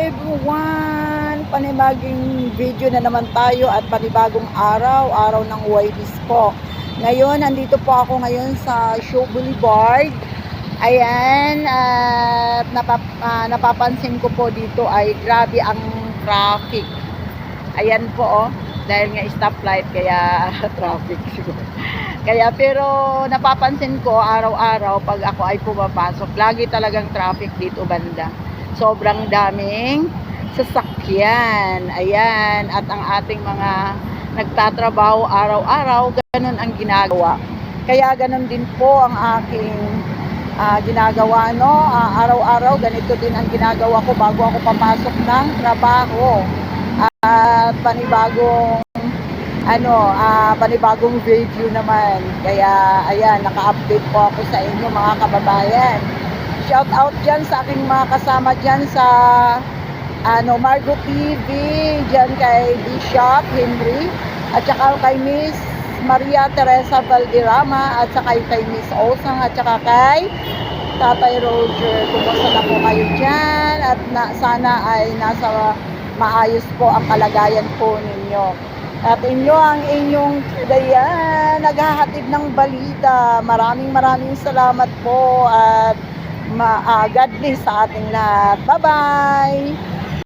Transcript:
everyone! Panibagong video na naman tayo at panibagong araw, araw ng YBs po. Ngayon, nandito po ako ngayon sa Show Boulevard. Ayan, at napap, ah, napapansin ko po dito ay grabe ang traffic. Ayan po oh, dahil nga stoplight kaya traffic siguro. Kaya pero napapansin ko araw-araw pag ako ay pumapasok, lagi talagang traffic dito banda. Sobrang daming sasakyan. Ayan, at ang ating mga nagtatrabaho araw-araw, ganun ang ginagawa. Kaya ganun din po ang aking ah, ginagawa, no? Ah, araw-araw, ganito din ang ginagawa ko bago ako papasok ng trabaho. At panibagong ano, ah, panibagong video naman. Kaya, ayan, naka-update po ako sa inyo mga kababayan. Shout out dyan sa aking mga kasama dyan sa ano, Margo TV, dyan kay Bishop Henry, at saka kay Miss Maria Teresa Valderrama, at saka kay Miss Osang, at saka kay Tatay Roger. Kumusta na po kayo dyan? At na, sana ay nasa maayos po ang kalagayan po ninyo. At inyo ang inyong dayan, naghahatid ng balita. Maraming maraming salamat po at ma uh, God bless sa ating lahat. Bye-bye!